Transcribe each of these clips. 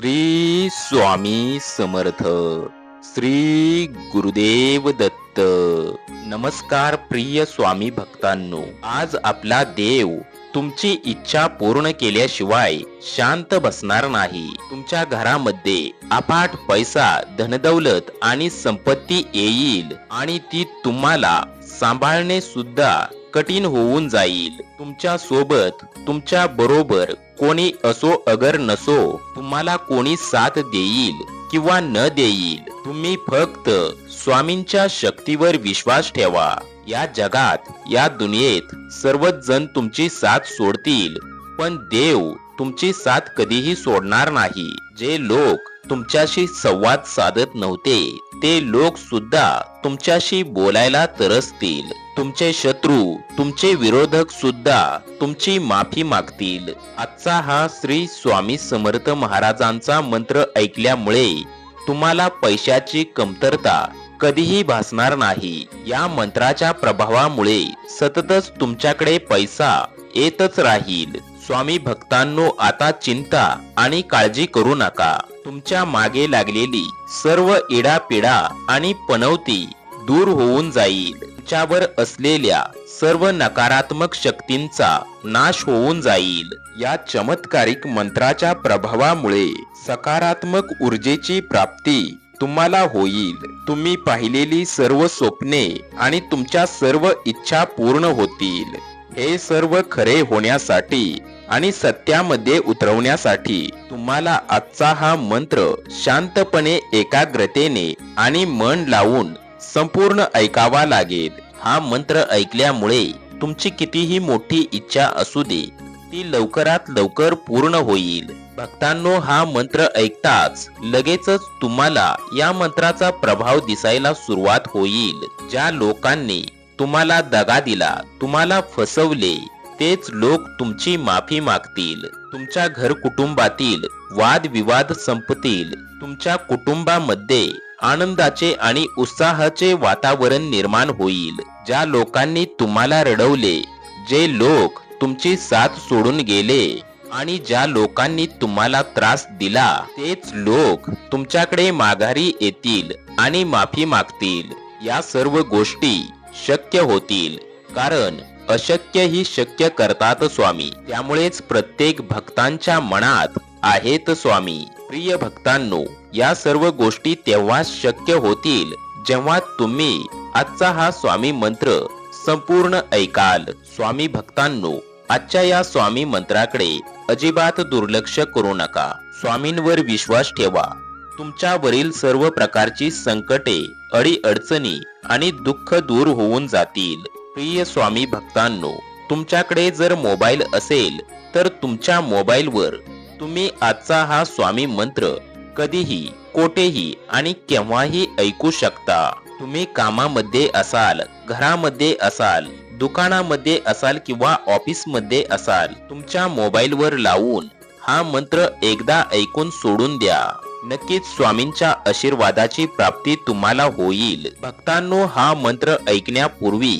श्री स्वामी समर्थ श्री गुरुदेव दत्त. नमस्कार प्रिय स्वामी भक्तांनो आज आपला देव तुमची इच्छा पूर्ण केल्याशिवाय शांत बसणार नाही. तुमच्या घरामध्ये अफाट पैसा धनदौलत आणि संपत्ती येईल आणि ती तुम्हाला सांभाळणे सुद्धा कठीण होऊन जाईल. तुमच्यासोबत तुमच्या बरोबर कोणी असो अगर नसो तुम्हाला कोणी साथ देईल किंवा न देईल. तुम्ही फक्त स्वामींच्या शक्तीवर विश्वास ठेवा. या जगात या दुनियेत सर्वच जण तुमची साथ सोडतील पण देव तुमची साथ कधीही सोडणार नाही. जे लोक तुमच्याशी संवाद साधत नव्हते ते लोक सुद्धा तुमच्याशी बोलायला तरसतील. तुमचे शत्रू तुमचे विरोधक सुद्धा तुमची माफी मागतील. आजचा हा श्री स्वामी समर्थ महाराजांचा मंत्र ऐकल्यामुळे तुम्हाला पैशाची कमतरता कधीही भासणार नाही. या मंत्राच्या प्रभावामुळे सततच तुमच्याकडे पैसा येतच राहील. स्वामी भक्तांनो आता चिंता आणि काळजी करू नका. तुमच्या मागे लागलेली सर्व इडापिडा आणि पनवती दूर होऊन जाईल. तुमच्यावर असलेल्या सर्व नकारात्मक शक्तींचा नाश होऊन जाईल. या चमत्कारिक मंत्राच्या प्रभावामुळे सकारात्मक ऊर्जेची प्राप्ती तुम्हाला होईल. तुम्ही पाहिलेली सर्व स्वप्ने आणि तुमच्या सर्व इच्छा पूर्ण होतील. हे सर्व खरे होण्यासाठी आणि सत्यामध्ये उतरवण्यासाठी तुम्हाला आजचा हा मंत्र शांतपणे एकाग्रतेने आणि मन लावून संपूर्ण ऐकावा लागेल. हा मंत्र ऐकल्यामुळे तुमची कितीही मोठी इच्छा असू दे ती लवकरात लवकर पूर्ण होईल. भक्तांनो हा मंत्र ऐकताच लगेचच तुम्हाला या मंत्राचा प्रभाव दिसायला सुरुवात होईल. ज्या लोकांनी तुम्हाला दगा दिला तुम्हाला फसवले तेच लोक तुमची माफी मागतील. तुमच्या घर कुटुंबातील वाद विवाद संपतील. तुमच्या कुटुंबामध्ये आनंदाचे आणि उत्साहाचे वातावरण निर्माण होईल. ज्या लोकांनी तुम्हाला रडवले जे लोक तुमची साथ सोडून गेले आणि ज्या लोकांनी तुम्हाला त्रास दिला तेच लोक तुमच्याकडे माघारी येतील आणि माफी मागतील. या सर्व गोष्टी शक्य होतील. कारण अशक्य ही शक्य करतात स्वामी. त्यामुळेच प्रत्येक भक्तांच्या मनात आहेत स्वामी. प्रिय भक्तांनो या सर्व गोष्टी तेव्हा शक्य होतील जेव्हा तुम्ही आजचा हा स्वामी मंत्र संपूर्ण ऐकाल. स्वामी भक्तांनो आजच्या या स्वामी मंत्राकडे अजिबात दुर्लक्ष करू नका. स्वामींवर विश्वास ठेवा. तुमच्यावरील सर्व प्रकारची संकटे अडी अडचणी आणि दुःख दूर होऊन जातील. प्रिय स्वामी भक्तांनो तुमच्याकडे जर मोबाईल असेल तर तुमच्या मोबाईलवर तुम्ही आजचा हा स्वामी मंत्र कधीही कोठेही आणि केव्हाही ऐकू शकता. तुम्ही कामामध्ये असाल घरामध्ये असाल दुकानामध्ये असाल किंवा ऑफिसमध्ये असाल तुमच्या मोबाईलवर लावून हा मंत्र एकदा ऐकून सोडून द्या. नक्कीच स्वामींच्या आशीर्वादाची प्राप्ती तुम्हाला होईल. भक्तांनो हा मंत्र ऐकण्यापूर्वी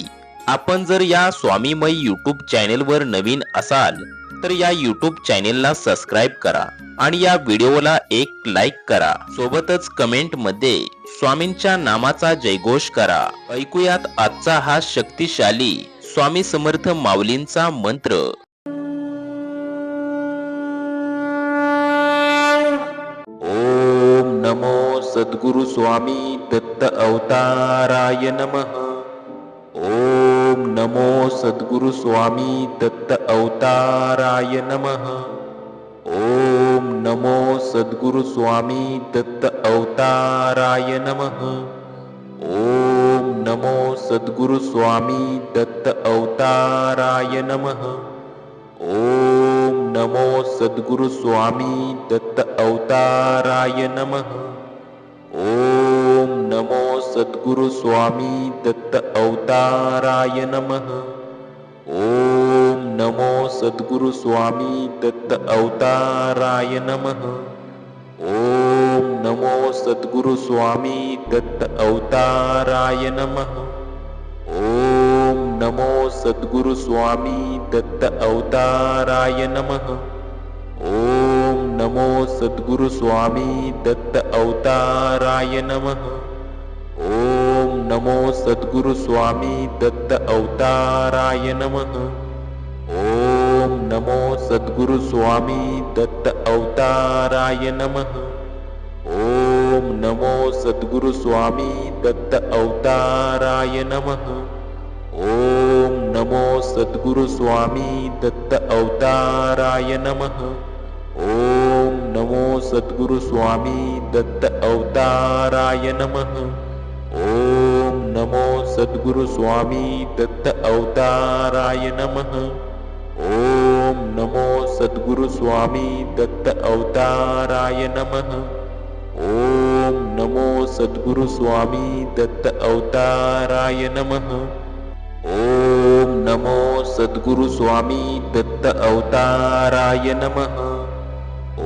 आपण जर या स्वामीमय युट्यूब चॅनेलवर नवीन असाल तर या युट्यूब चॅनेलला सबस्क्राईब करा आणि या व्हिडिओला एक लाईक करा. सोबतच कमेंटमध्ये स्वामींच्या नामाचा जयघोष करा. ऐकूयात आजचा हा शक्तिशाली स्वामी समर्थ माऊलींचा मंत्र. ओम नमो सद्गुरु स्वामी दत्त अवताराय नमः. सद्गुरुस्वामी दत्त अवताराय नमः। ॐ नमो सद्गुरुस्वामी दत्त अवताराय नमः। ॐ नमो सद्गुरुस्वामी दत्त अवताराय नमः। ॐ नमो सद्गुरुस्वामी दत्त अवताराय नमः। ॐ नमो सद्गुरुस्वामी दत्त अवताराय नमः। ॐ नमो सद्गुरुस्वामी दत्त अवताराय नमः। ॐ नमो सद्गुरुस्वामी दत्त अवताराय नमः। ॐ नमो सद्गुरुस्वामी दत्त अवताराय नमः। ॐ नमो सद्गुरुस्वामी दत्त अवताराय नमः। नमो सद्गुरुस्वामी दत्त अवताराय नमः। ॐ नमो सद्गुरुस्वामी दत्त अवताराय नमः। ॐ नमो सद्गुरुस्वामी दत्त अवताराय नमः। ॐ नमो सद्गुरुस्वामी दत्त अवताराय नमः। ॐ नमो सद्गुरुस्वामी दत्त अवताराय नमः। ॐ नमो सद्गुरुस्वामी दत्त अवताराय नमः। ॐ नमो सद्गुरुस्वामी दत्त अवताराय नमः। ॐ नमो सद्गुरुस्वामी दत्त अवताराय नमः। ॐ नमो सद्गुरुस्वामी दत्त अवताराय नमः।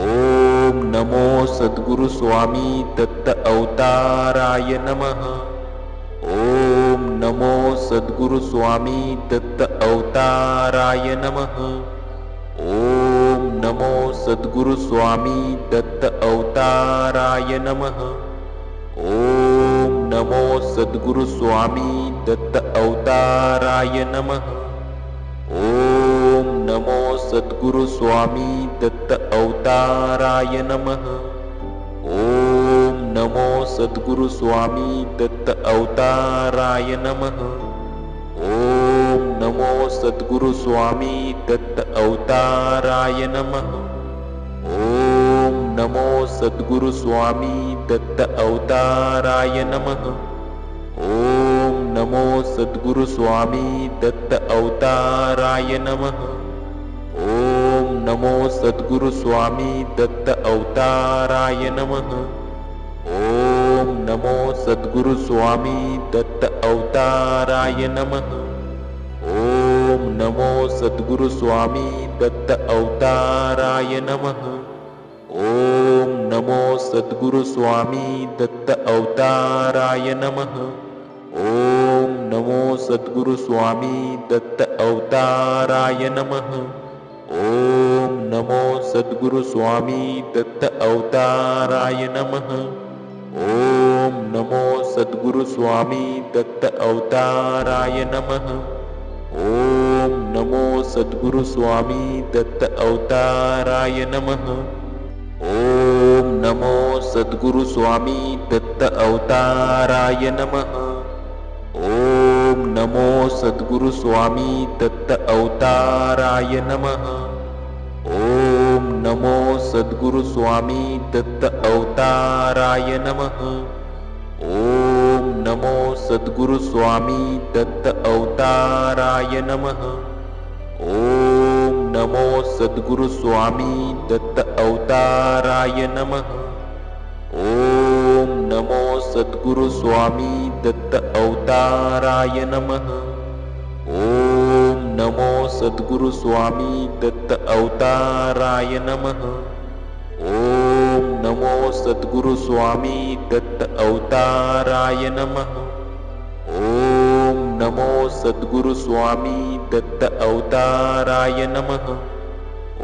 ॐ नमो सद्गुरुस्वामी दत्त अवताराय नमः। नमो सद्गुरुस्वामी दत्त अवताराय नमः। ॐ नमो सद्गुरुस्वामी दत्त अवताराय नमः। ॐ नमो सद्गुरुस्वामी दत्त अवताराय नमः। ॐ नमो सद्गुरुस्वामी दत्त अवताराय नमः। ॐ नमो सद्गुरुस्वामी दत्त अवताराय नमः। ॐ नमो सद्गुरुस्वामी दत्त अवताराय नमः। ॐ नमो सद्गुरुस्वामी दत्त अवताराय नमः। ॐ नमो सद्गुरुस्वामी दत्त अवताराय नमः। ॐ नमो सद्गुरुस्वामी दत्त अवताराय नमः। ॐ नमो सद्गुरुस्वामी दत्त अवताराय नमः। ॐ नमो सद्गुरुस्वामी दत्त अवताराय नमः। ॐ नमो सद्गुरुस्वामी दत्त अवताराय नमः। ॐ नमो सद्गुरुस्वामी दत्त अवताराय नमः। ॐ नमो सद्गुरुस्वामी दत्त अवताराय नमः। ॐ नमो सद्गुरुस्वामी दत्त अवताराय नमः। ॐ नमो सद्गुरुस्वामी दत्त अवताराय नमः। ॐ नमो सद्गुरुस्वामी दत्त अवताराय नमः। ॐ नमो सद्गुरुस्वामी दत्त अवताराय नमः। नमो सद्गुरुस्वामी दत्त अवताराय नमः। ॐ नमो सद्गुरुस्वामी दत्त अवताराय नमः। ॐ नमो सद्गुरुस्वामी दत्त अवताराय नमः। ॐ नमो सद्गुरुस्वामी दत्त अवताराय नमः। ॐ नमो सद्गुरुस्वामी दत्त अवताराय नमः। ॐ नमो सद्गुरुस्वामी दत्त अवताराय नमः। ॐ नमो सद्गुरुस्वामी दत्त अवताराय नमः।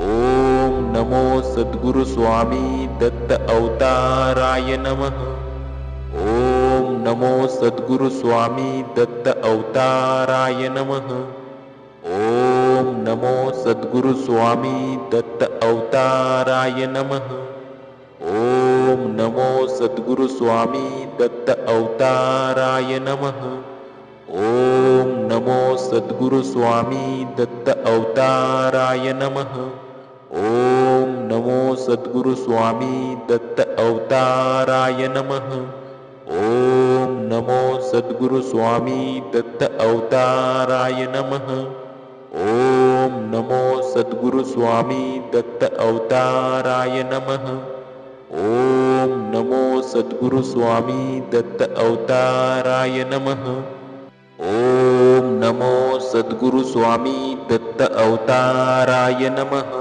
ॐ नमो सद्गुरुस्वामी दत्त अवताराय नमः। ॐ नमो सद्गुरुस्वामी दत्त अवताराय नमः। ॐ नमो सद्गुरुस्वामी दत्त अवताराय नमः। ॐ नमो सद्गुरुस्वामी दत्त अवताराय नमः। ॐ नमो सद्गुरुस्वामी दत्त अवताराय नमः। ॐ नमो सद्गुरुस्वामी दत्त अवताराय नमः। ॐ नमो सद्गुरुस्वामी दत्त अवताराय नमः। ॐ नमो सद्गुरुस्वामी दत्त अवताराय नमः। ॐ नमो सद्गुरुस्वामी दत्त अवताराय नमः। ॐ नमो सद्गुरुस्वामी दत्त अवताराय नमः।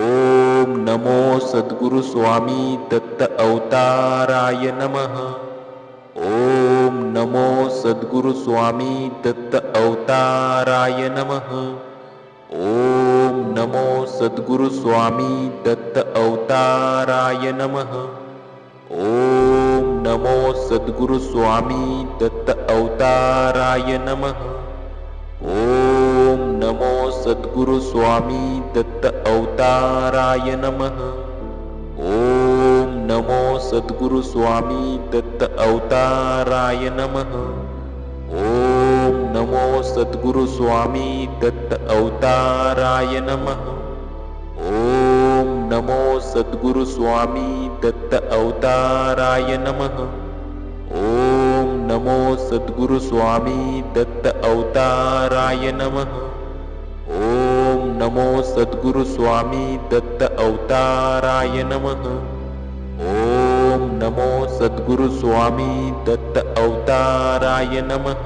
ॐ नमो सद्गुरुस्वामी दत्त अवताराय नमः। नमो सद्गुरुस्वामी दत्त अवताराय नमः। ॐ नमो सद्गुरुस्वामी दत्त अवताराय नमः। ॐ नमो सद्गुरुस्वामी दत्त अवताराय नमः। ॐ नमो सद्गुरुस्वामी दत्त अवताराय नमः। नमो सद्गुरुस्वामी दत्त अवताराय नमः। ॐ नमो सद्गुरुस्वामी दत्त अवताराय नमः। ॐ नमो सद्गुरुस्वामी दत्त अवताराय नमः। ॐ नमो सद्गुरुस्वामी दत्त अवताराय नमः। ॐ नमो सद्गुरुस्वामी दत्त अवताराय नमः। ॐ नमो सद्गुरुस्वामी दत्त अवताराय नमः।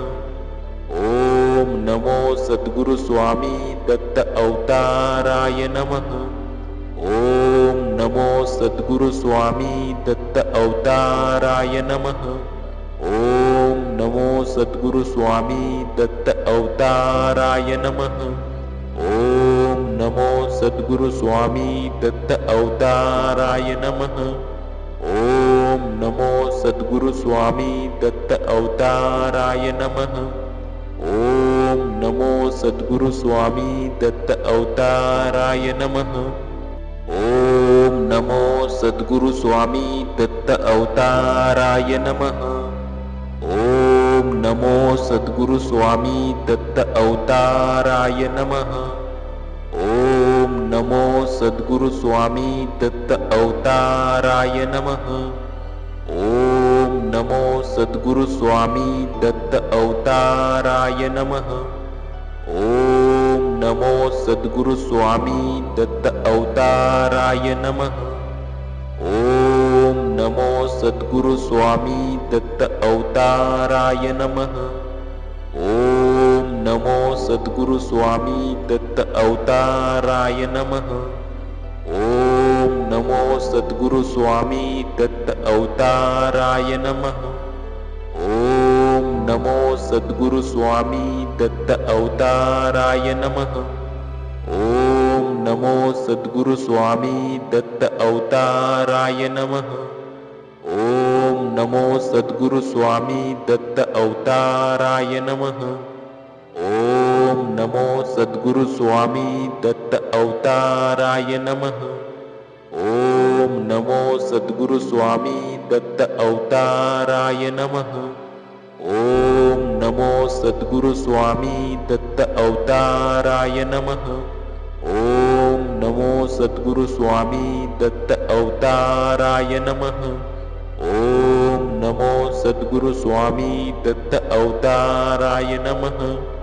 ॐ नमो सद्गुरुस्वामी दत्त अवताराय नमः। ॐ नमो सद्गुरुस्वामी दत्त अवताराय नमः। ॐ नमो सद्गुरुस्वामी दत्त अवताराय नमः। ॐ नमो सद्गुरुस्वामी दत्त अवताराय नमः। ॐ नमो सद्गुरुस्वामी दत्त अवताराय नमः। ॐ नमो सद्गुरुस्वामी दत्त अवताराय नमः। ॐ नमो सद्गुरुस्वामी दत्त अवताराय नमः। ॐ नमो सद्गुरुस्वामी दत्त अवताराय नमः। ॐ नमो सद्गुरुस्वामी दत्त अवताराय नमः। ॐ नमो सद्गुरुस्वामी दत्त अवताराय नमः। ॐ नमो सद्गुरुस्वामी दत्त अवताराय नमः। ॐ नमो सद्गुरुस्वामी दत्त अवताराय नमः। ॐ नमो सद्गुरुस्वामी दत्त अवताराय नमः। ॐ नमो सद्गुरुस्वामी दत्त अवताराय नमः। ॐ नमो सद्गुरुस्वामी दत्त अवताराय नमः। ॐ नमो सद्गुरुस्वामी दत्त अवताराय नमः। ॐ नमो सद्गुरुस्वामी दत्त अवताराय नमः। नमो सद्गुरुस्वामी दत्त अवताराय नमः। ॐ नमो सद्गुरुस्वामी दत्त अवताराय नमः। ॐ नमो सद्गुरुस्वामी दत्त अवताराय नमः। ॐ नमो सद्गुरुस्वामी दत्त अवताराय नमः। ॐ नमो सद्गुरुस्वामी दत्त अवताराय नमः।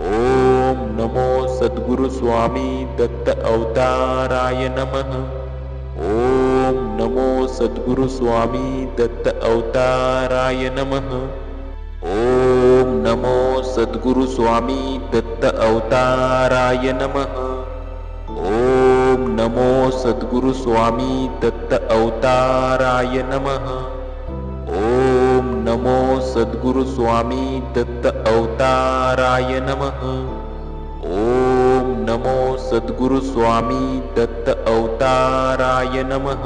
ॐ नमो सद्गुरुस्वामी दत्त अवताराय नमः। ॐ नमो सद्गुरुस्वामी दत्त अवताराय नमः। ॐ नमो सद्गुरुस्वामी दत्त अवताराय नमः। ॐ नमो सद्गुरुस्वामी दत्त अवताराय नमः। नमो सद्गुरुस्वामी दत्त अवताराय नमः। ॐ नमो सद्गुरुस्वामी दत्त अवताराय नमः।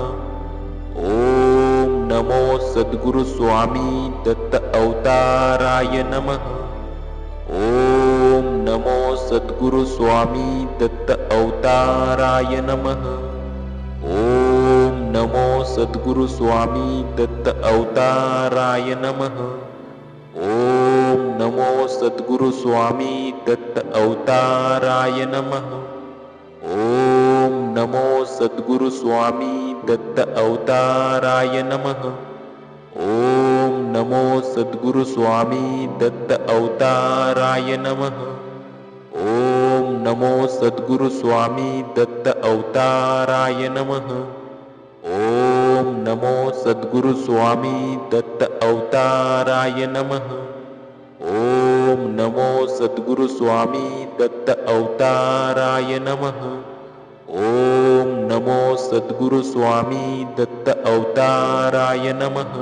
ॐ नमो सद्गुरुस्वामी दत्त अवताराय नमः। ॐ नमो सद्गुरुस्वामी दत्त अवताराय नमः। नमो सद्गुरुस्वामी दत्त अवताराय नमः। ॐ नमो सद्गुरुस्वामी दत्त अवताराय नमः। ॐ नमो सद्गुरुस्वामी दत्त अवताराय नमः। ॐ नमो सद्गुरुस्वामी दत्त अवताराय नमः। ॐ नमो सद्गुरुस्वामी दत्त अवताराय नमः। नमो सद्गुरुस्वामी दत्त अवताराय नमः। ॐ नमो सद्गुरुस्वामी दत्त अवताराय नमः। ॐ नमो सद्गुरुस्वामी दत्त अवताराय नमः।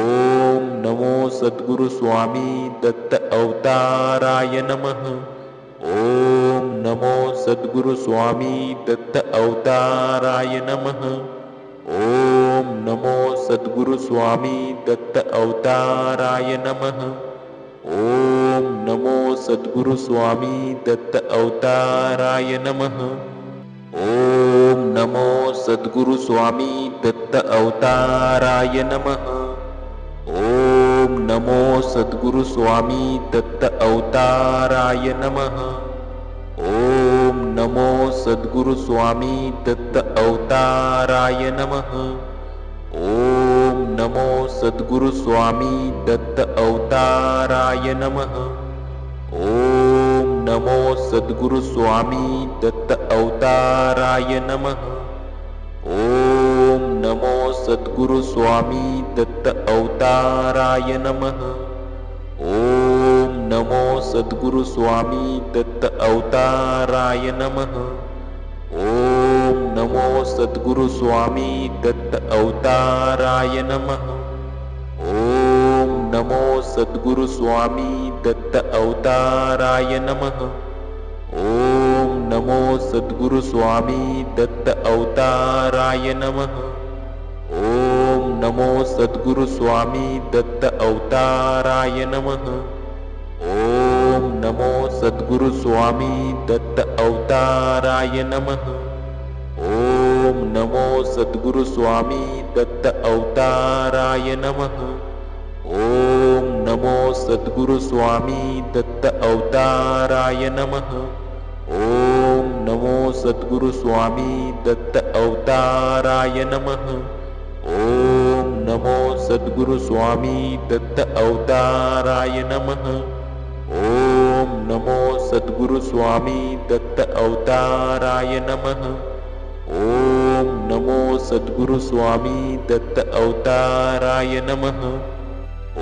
ॐ नमो सद्गुरुस्वामी दत्त अवताराय नमः। ॐ नमो सद्गुरुस्वामी दत्त अवताराय नमः। नमो सद्गुरु स्वामी दत्त अवताराय नमः। ॐ नमो सद्गुरु स्वामी दत्त अवताराय नमः। ॐ नमो सद्गुरु स्वामी दत्त अवताराय नमः। ॐ नमो सद्गुरु स्वामी दत्त अवताराय नमः। ॐ नमो सद्गुरु स्वामी दत्त अवताराय नमः ॐ नमो सद्गुरु स्वामी दत्त अवताराय नमः। ॐ नमो सद्गुरु स्वामी दत्त अवताराय नमः। ॐ नमो सद्गुरु स्वामी दत्त अवताराय नमः। ॐ नमो सद्गुरु स्वामी दत्त अवताराय नमः। ॐ नमो सद्गुरु स्वामी दत्त अवताराय नमः। ॐ नमो सद्गुरु स्वामी दत्त अवताराय नमः। ॐ नमो सद्गुरु स्वामी दत्त अवताराय नमः। ॐ नमो सद्गुरु स्वामी दत्त अवताराय नमः। ॐ नमो सद्गुरु स्वामी दत्त अवताराय नमः ॐ नमो सद्गुरु स्वामी दत्त अवताराय नमः। ॐ नमो सद्गुरु स्वामी दत्त अवताराय नमः। ॐ नमो सद्गुरु स्वामी दत्त अवताराय नमः। ॐ नमो सद्गुरु स्वामी दत्त अवताराय नमः। ॐ नमो सद्गुरु स्वामी दत्त अवताराय नमः। ॐ नमो सद्गुरु स्वामी दत्त अवताराय नमः।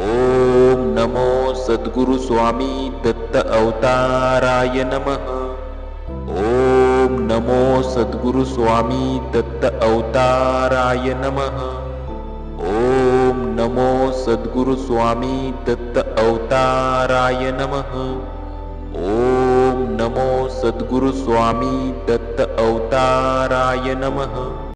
ॐ नमो सद्गुरु स्वामी दत्त अवताराय नमः। ॐ नमो सद्गुरु स्वामी दत्त अवताराय नमः। ॐ नमो सद्गुरु स्वामी दत्त अवताराय नमः। ॐ नमो सद्गुरु स्वामी दत्त अवताराय नमः